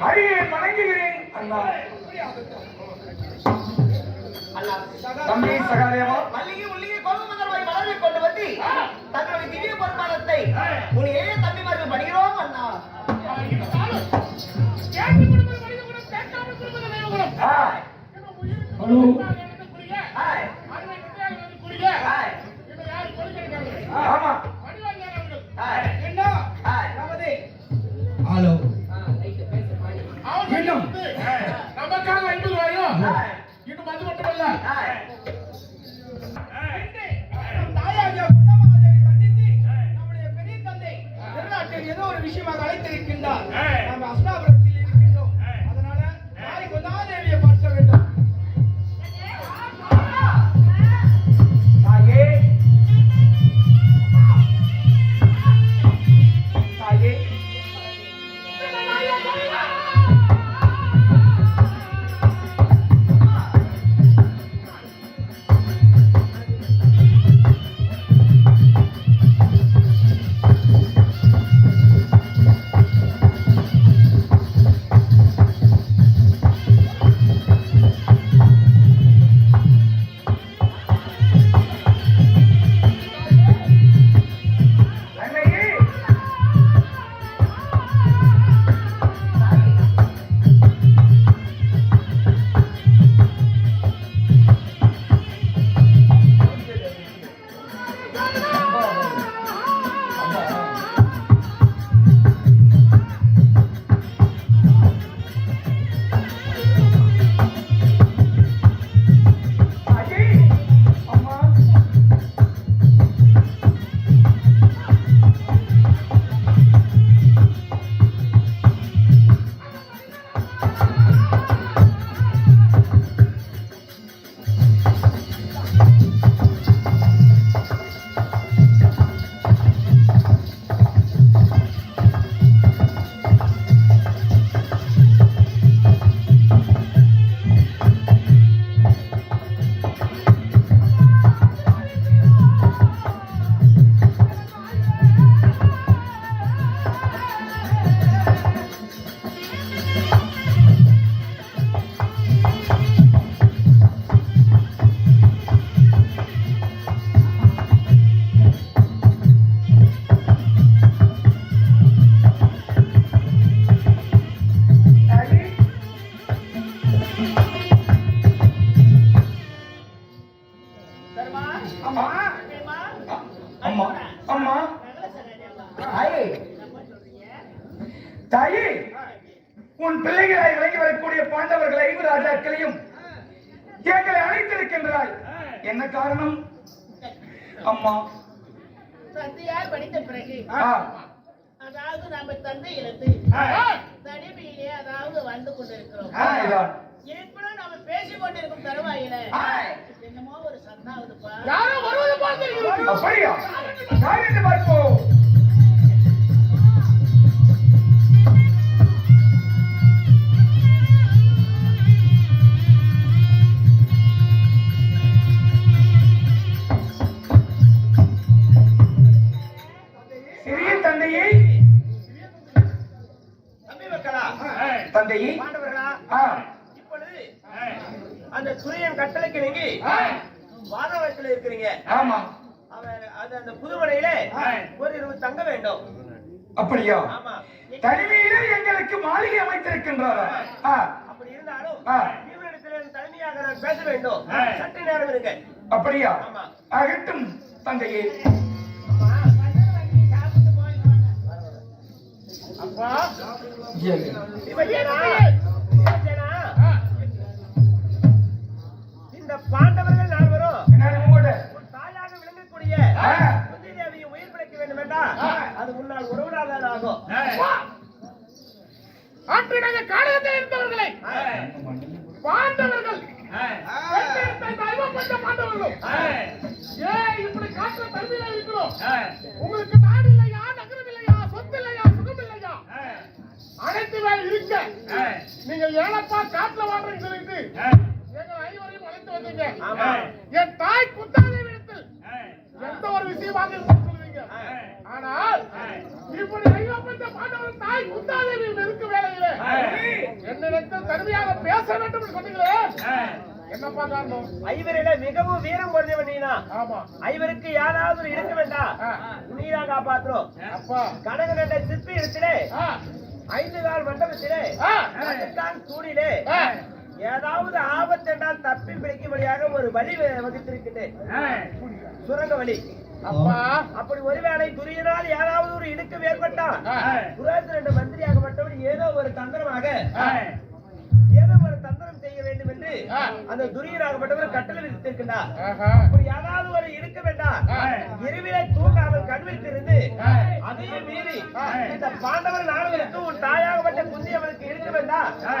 அடியே வணங்குகிறேன் அண்ணா அண்ணா தம்பி சகாதேவா மல்லிகை முல்லிகை கோபம் முதல்வாய் மலர்வை கொண்டு வந்து தங்களுடைய திவ்ய பொறுப்பாளத்தை உன் இளைய தம்பிமார்கள் படுகிறோம் அண்ணா ஹலோ ஆமா ஹலோ பெரிய தந்தை திருநாட்டில் ஏதோ ஒரு விஷயமாக அழைத்திருக்கின்றார். நாம் அஸ்னாபுரத்தில் அம்மா அம்மா ஹாய் தாயே உன் பிள்ளைகளை விலகி வரக்கூடிய பாண்டவர்கள் ஐந்து ராஜாக்களையும் எங்களை அழைத்திருக்கின்றாய். என்ன காரணம்? அம்மா. தந்தையார் படித்த பிறகு. அதாவது நம்ம தந்தை இழந்து தனிமையிலே அதாவது வந்து கொண்டிருக்கிறோம். பேசிக் கொண்டிருக்கும் தருவாயில என்னமோ ஒரு சந்தாவதுப்பா யாரோ வருவது தெரிகிறது. அப்படியா? பார்ப்போம். ஆமா. தனிமையிலே எங்களுக்கு மாளிகை அமைத்திருக்கின்றாரா ஆ, அப்படி இருந்தாலும் ஆ. இவரிடத்தில் தலைமையாக நான் பேச வேண்டும். சற்று நேரம் இருங்க. அப்படியா? ஆமா. ஆகட்டும் தந்தையே அப்பா. இந்த பாண்டவர்கள் நால்வரும் தாயாக விளங்கக்கூடிய ஆ. குந்தி தேவியை உயிர் பிழைக்க வேண்டும் என்றால் அது முன்னால் உறவினால் தான் ஆகும் ஆற்றினக காலத்தில் இருந்தவர்களை பாண்டவர்கள். பாண்டவர்கள் ஏன் இப்படி காட்டுற தருமையில இருக்கிறோம். உங்களுக்கு நாடு இல்லையா நகரம் இல்லையா சொத்து இல்லையா சுகம் இல்லையா? இருக்க. நீங்க ஏழப்பா காட்டுல வாழ்றேன்னு சொல்லிட்டு எங்க ஐவரையும் அழைத்து வந்தீங்க. ஆமா. என் தாய் குத்தாதே இடத்தில் எந்த ஒரு விஷயமாக இருந்தாலும் ஆனால் இப்படி ஐவப்பட்ட பாண்டவர் தாய் குத்தாதேவி நெருக்க வேலையில தனிமையாக பேச வேண்டும் என்று சொன்னீங்களே. என்னப்பா காரணம் ஐவரில மிகவும் வீரம் நீனா. ஆமா. ஐவருக்கு யாராவது இருக்க வேண்டாம். நீரா காப்பாற்றும் அப்பா. கனக கண்ட சிற்பி இடத்திலே ஐந்து கால் மண்டபத்திலே பத்துக்கால் தூணிலே. ஏதாவது ஆபத்து என்றால் தப்பி பிடிக்கும்படியாக ஒரு வழி வகுத்திருக்கிறேன் சுரங்க வழி. அப்பா அப்படி ஒருவேளை துரியனால் யாராவது ஒரு இடுக்கம் ஏற்பட்டா ஆ. புராதன ரெண்டு மந்திரியாகப்பட்டவர் ஏதோ ஒரு தந்திரமாக. ஏதோ ஒரு தந்திரம் செய்ய வேண்டும் என்று. அந்த துரியனாகப்பட்டவர் கட்டளை விதித்திருக்கின்றார். அப்படி யாராவது ஒரு இருக்க வேண்டாம். இரவிலே தூங்காமல் கண்விழித்திருந்து. அதையும் மீறி. இந்த பாண்டவர் நாடுகளுக்கு உன் தாயாகப்பட்ட குந்தியவனுக்கு இருக்க வேண்டாம் ஆ.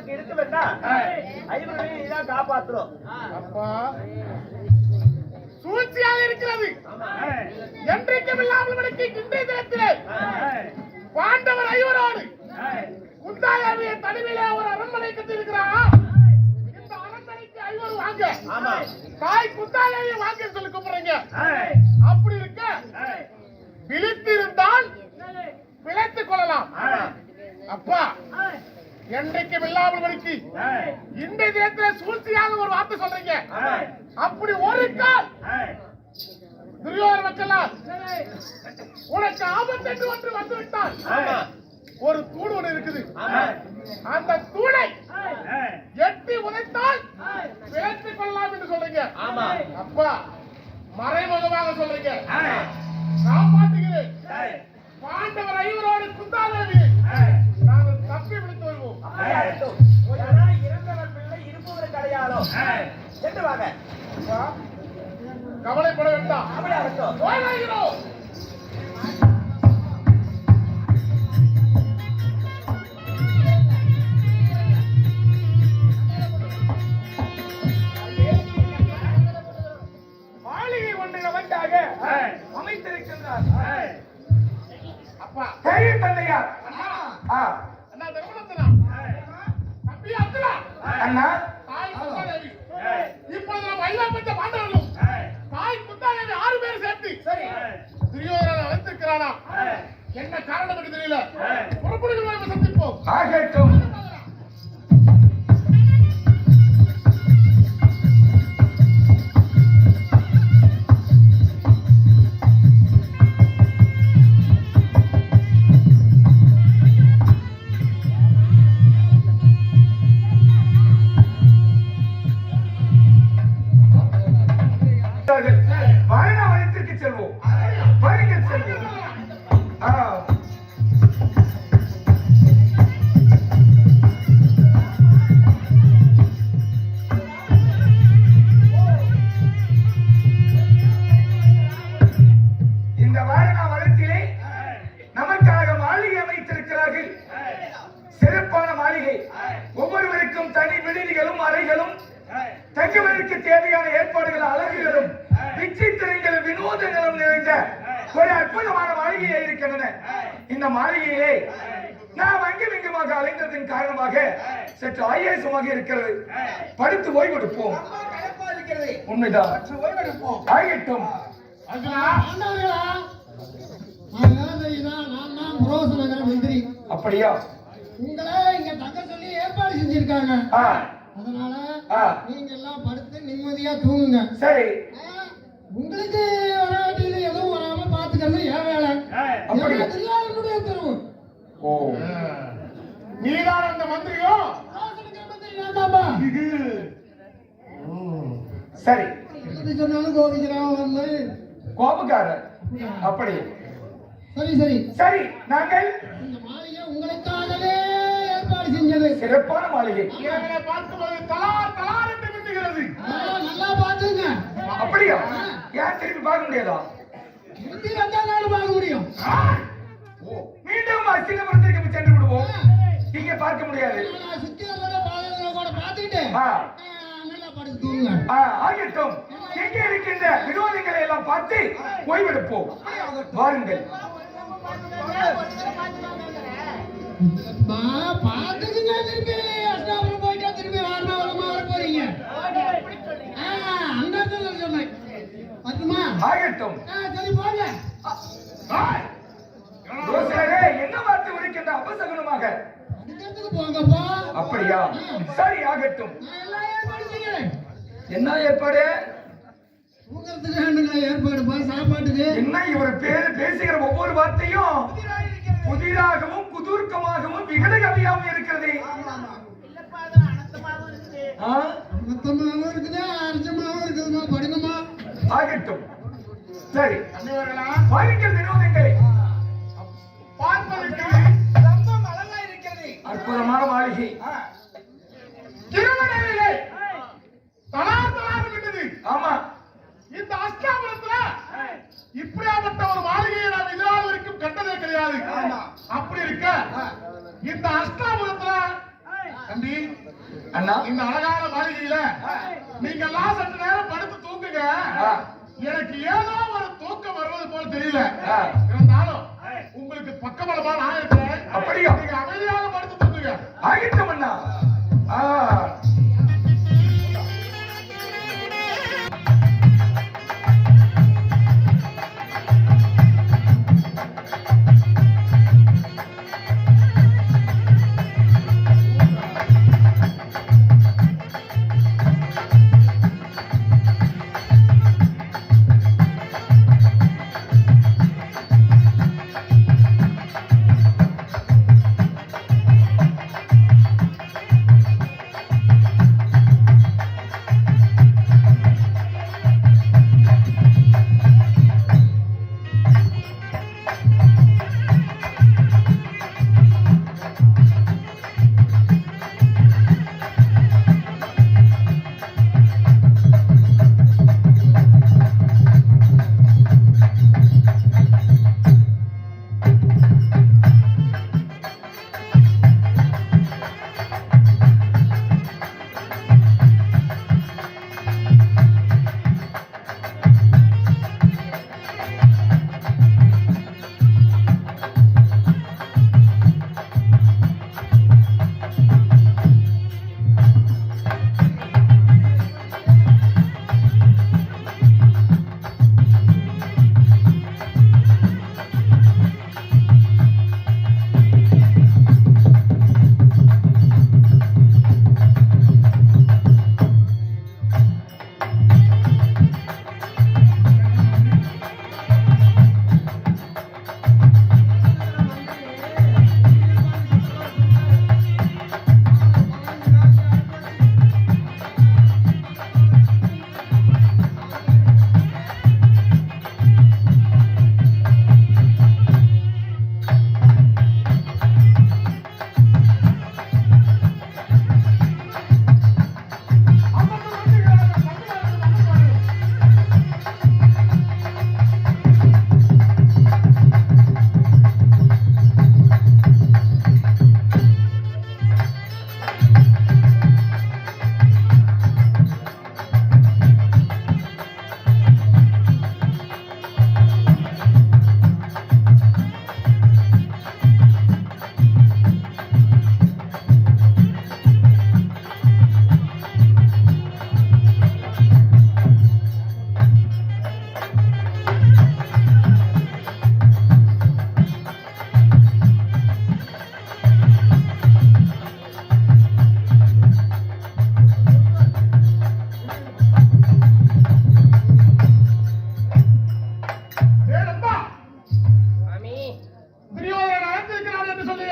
குந்தியவனுக்கு இருக்க நீதான் காப்பாற்றணும் அப்பா. சூழ்ச்சியாக இருக்கிறது. என்றைக்கும் இல்லாமல் விளக்கி இன்றைய தினத்திலே பாண்டவர் ஐவரோடு குந்தாயாவிய தனிமையிலே ஒரு அரண்மனை கட்டியிருக்கிறார். இந்த அரண்மனைக்கு ஐவர் வாங்க. தாய் குந்தாயாவிய வாங்க சொல்லி கூப்பிடுறீங்க. அப்படி இருக்க விழித்திருந்தால் பிழைத்துக் கொள்ளலாம். அப்பா என்றைக்கும் இல்லாமல் வரைக்கு இன்றைய தினத்துல சூழ்ச்சியாக ஒரு வார்த்தை சொல்றீங்க. அப்படி ஒரு கால் துரியோதன மக்களால் உனக்கு ஆபத்து ஒன்று வந்து விட்டால் ஆமா. ஒரு தூண் ஒன்று இருக்குது. அந்த தூணை எட்டி உதைத்தால் பிழைத்துக் கொள்ளலாம் என்று சொல்றீங்க. ஆமா. அப்பா மறைமுகமாக சொல்றீங்க. காப்பாற்றுகிறேன் பாண்டவர் ஐவரோடு குந்தாதேவி. இறந்தவர் பிள்ளை இருப்பவர் அடையாளம் சென்று வாங்க கவலைப்பட வேண்டாம். அப்படியாகட்டும் மாளிகையிலே நாம் அங்கும் இங்குமாக அலைந்ததன் காரணமாக சற்று ஆயாசமாக இருக்கிறது. படுத்து ஓய்வெடுப்போம். உண்மைதான். சற்று ஓய்வெடுப்போம் ஆகட்டும். அப்படியா? உங்களை இங்க தங்க சொல்லி ஏற்பாடு செஞ்சிருக்காங்க. அதனால. நீங்க எல்லாம் படுத்து நிம்மதியா தூங்குங்க. சரி. உங்களுக்கு வராட்டியில எதுவும் வராம பாத்துக்கிறது என் வேலை அப்படி. எல்லாம் தெரியாதவனுடைய உத்தரவு. ஓ நீதான் அந்த மந்திரியோ? புரோச நகர மந்திரி நான் தான்பா. சரி சொன்னாலும் கோபிக்கிறான் வந்து கோபக்காரர். அப்படி. சரி சரி. சரி நாங்கள் இந்த மாளிகை உங்களுக்காகவே ஏற்பாடு செஞ்சது. சிறப்பான மாளிகை. பார்க்கும்போது தலார் தலார் என்று மின்னுகிறது. நல்லா பாத்துங்க அப்படியா? ஏன் திருப்பி பார்க்க முடியாதா? முந்தி ரெண்டாம் நாள் பார்க்க முடியும். மீண்டும் அசிங்கபுரத்திற்கு சென்று விடுவோம்? இங்க பார்க்க முடியாது. ஆகட்டும். எங்கே இருக்கின்ற வினோதங்களை எல்லாம் பார்த்து ஓய்வெடுப்போம். வாருங்கள். பா பாத்துக்குங்க திருப்பி அஷ்டாபுரம் போயிட்டா திருப்பி வாரணாவளமா வர போறீங்க. ஆ, அந்த சொன்னேன் ஆகட்டும். சரி போங்க யோசனரே, என்ன பார்த்து உரைக்கின்ற அப்படியா? சரி ஆகட்டும். என்ன ஏற்பாடு? தூக்கறதுக்கு வேண்டுங்களா ஏற்பாடுப்பா சாப்பாட்டுக்கு. என்ன இவர் பேரு பேசுகிற ஒவ்வொரு வார்த்தையும் இருக்கிறது. புதிதாகவும் குதூர்க்கமாகவும் விகடகவியாகவும் இருக்கிறது. இல்லப்பா அது அனந்தமாகவும் இருக்குது. இருக்குதுமா படுங்கம்மா. ஆகட்டும். சரி. வாருங்கள் வினோதங்களை மாளிகை ஆ, திருமணவில்லை தலா தலான்னு விட்டது ஆமா இந்த அஷ்டாபுரத்துல இப்படியாப்பட்ட ஒரு மாளிகையை நாம் இதனால் வரைக்கும் கண்டதே கிடையாது. அப்படி இருக்க. இந்த அஷ்டாபுரத்துல தம்பி அண்ணா இந்த அழகான மாளிகையில நீங்க எல்லாம் சற்று நேரம் படுத்து தூங்குங்க. எனக்கு ஏதோ ஒரு தூக்கம் வருவது போல தெரியல. இருந்தாலும் உங்களுக்கு பக்கபலமா நான் இருக்கிறேன் அப்படியா? நீங்க அமைதியாக படுத்து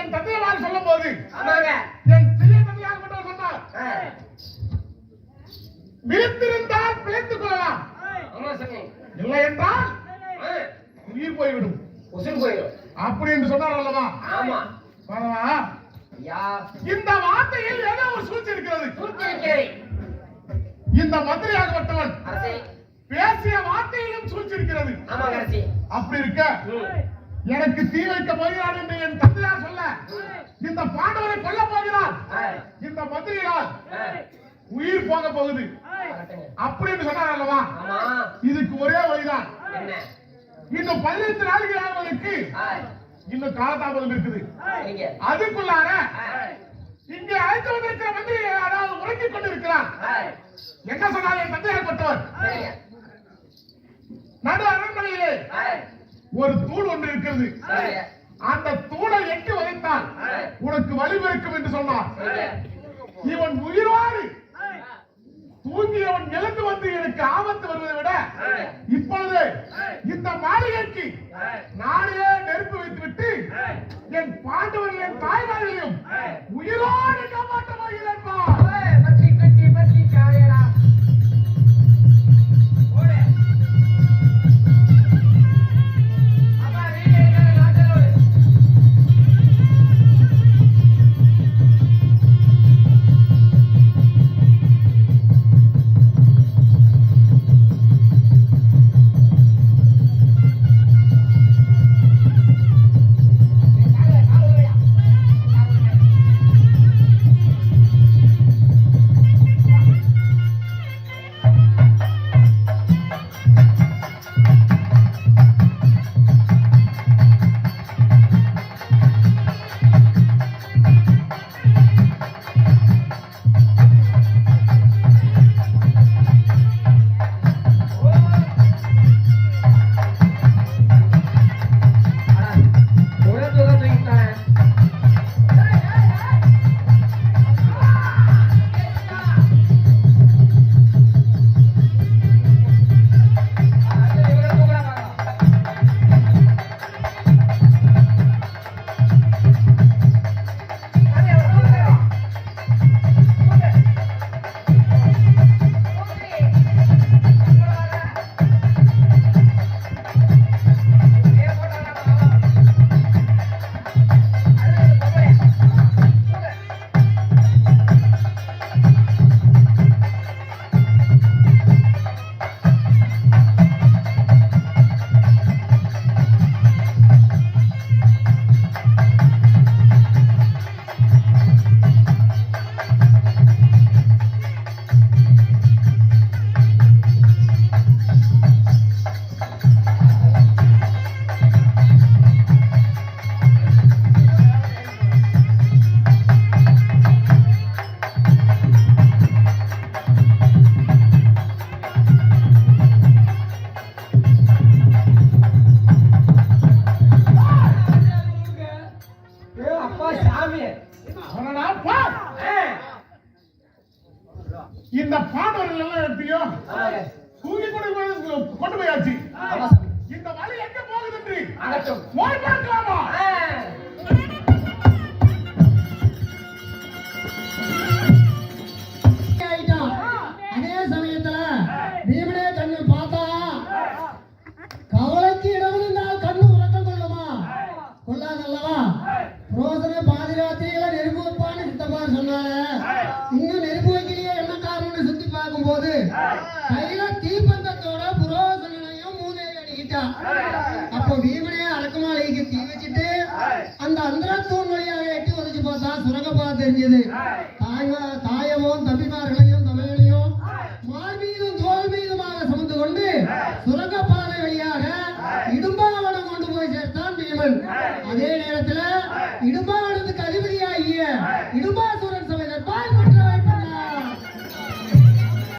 என் தந்தையவாறு சொல்லும் போது என் சிறிய தந்தையாகப்பட்டவர் சொன்னார் ஆ. விழித்திருந்தால் பிழைத்துக் கொள்ளலாம் ஆமா சொன்னீங்க இல்லை என்றால் ஆ. உயிர் போய்விடும் உசுறு போயிடும் அப்படி என்று சொன்னார் அல்லவா ஆமா பரவா ஐயா இந்த வார்த்தையில் ஏதோ ஒரு சூழ்ச்சி இருக்கிறது சூழ்ச்சிருக்கிறேன் இந்த மந்திரியாகப்பட்டவன் அரசே பேசிய வார்த்தையிலும் சூழ்ச்சி இருக்கிறது ஆமாங்க அரசி அப்படி இருக்க ம். எனக்கு தீ வைக்க போகிறான் என்று என் தந்தையார் சொல்ல இந்த பாண்டவரை கொல்ல போகிறான் ஆ. இந்த மந்திரியால் ஆ. உயிர் போக போகுது. அப்படின்னு சொன்னார் அல்லவா? ஆமா. இதுக்கு ஒரே வழிதான். இன்னும் பதினைந்து நாளைக்கு ஆகுவதற்கு ஆ. இன்னும் காலதாமதம் இருக்குது. அதுக்குள்ளார. இங்கே அழைத்து வந்திருக்கிற மந்திரி அதாவது உறங்கிக் கொண்டிருக்கிறார். என்ன சொன்னார் என் தந்தையாகப்பட்டவர் சரிங்க நடு அரண்மனையிலே. ஒரு தூண் ஒன்று இருக்கிறது. அந்த தூணை எட்டி உதைத்தால் ஆ. உனக்கு வலி பிறக்கும் என்று சொன்னார். இவன் உயிரோடு. தூங்கியவன் எழுந்து வந்து எனக்கு ஆபத்து வருவதை விட இப்பொழுது இந்த மாளிகைக்கு நானே சொன்னாங்க இன்னும் நெருப்பு வைக்கலையே என்ன காரணம்னு சுத்தி பார்க்கும்போது கையில தீப்பந்தத்தோட புரோசனையும் மூதையை அடிக்கிட்டான் அப்போ பீமனே அடக்குமாளிகைக்கு தீ வச்சுட்டு அந்த அந்தரத்தூண் வழியாக எட்டி உதச்சு பார்த்தா சுரங்கப்பா தெரிஞ்சது. தாய்மா தாயமும் தம்பிமார்களையும் தமிழையும் மார் மீதும் தோல் மீதுமாக சுமந்து கொண்டு சுரங்கப்பாதை வழியாக இடும்பாவனம் கொண்டு போய் சேர்த்தான் பீமன் அதே நேரத்துல இடும்பாவனம்